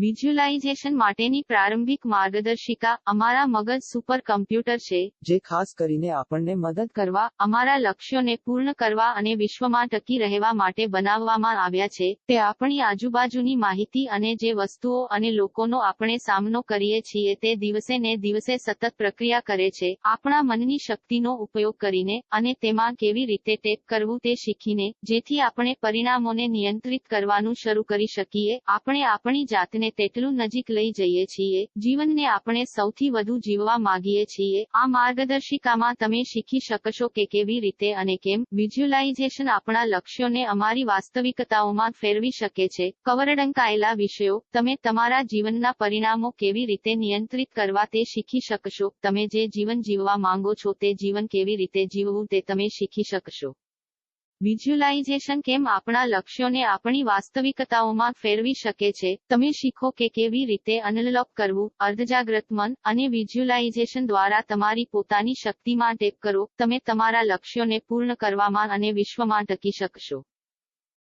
Visualisation માટેની પ્રારંભિક માર્ગદર્શિકા અમારા મગજ સુપર કમ્પ્યુટર છે જે ખાસ કરીને આપણને મદદ કરવા અમારા લક્ષ્યોને પૂર્ણ કરવા અને વિશ્વમાં ટકી રહેવા માટે બનાવવામાં આવ્યા છે. તે આપણી આજુબાજુની માહિતી અને જે વસ્તુઓ અને લોકોનો આપણે સામનો કરીએ છીએ તે દિવસે ને દિવસે સતત પ્રક્રિયા કરે છે. આપણા મનની શક્તિનો ઉપયોગ કરીને અને તેમાં કેવી રીતે ટેપ કરવું તે શીખીને જેથી આપણે પરિણામોને નિયંત્રિત કરવાનું શરૂ કરી શકીએ. આપણે આપણી જાતને તેટલું નજીક લઈ જઈએ છીએ. જીવનને આપણે સૌથી વધુ જીવવા માંગીએ છીએ. આ માર્ગદર્શિકામાં તમે શીખી શકશો કે કેવી રીતે અને કેમ વિઝ્યુલાઇઝેશન આપણા લક્ષ્યોને અમારી વાસ્તવિકતાઓમાં ફેરવી શકે છે. કવરડંકાયેલા વિષયો, તમે તમારા જીવનના પરિણામો કેવી રીતે નિયંત્રિત કરવા તે શીખી શકશો. તમે જે જીવન જીવવા માંગો છો તે જીવન કેવી રીતે જીવવું તે તમે શીખી શકશો. વિઝ્યુલાઇઝેશન કેમ આપણા લક્ષ્યોને આપણી વાસ્તવિકતાઓમાં ફેરવી શકે છે? તમે શીખો કે કેવી રીતે અનલોક કરવું, અર્ધજાગ્રત મન અને વિઝ્યુલાઇઝેશન દ્વારા તમારી પોતાની શક્તિમાં ટેપ કરો. તમે તમારા લક્ષ્યોને પૂર્ણ કરવામાં અને વિશ્વમાં ટકી શકશો.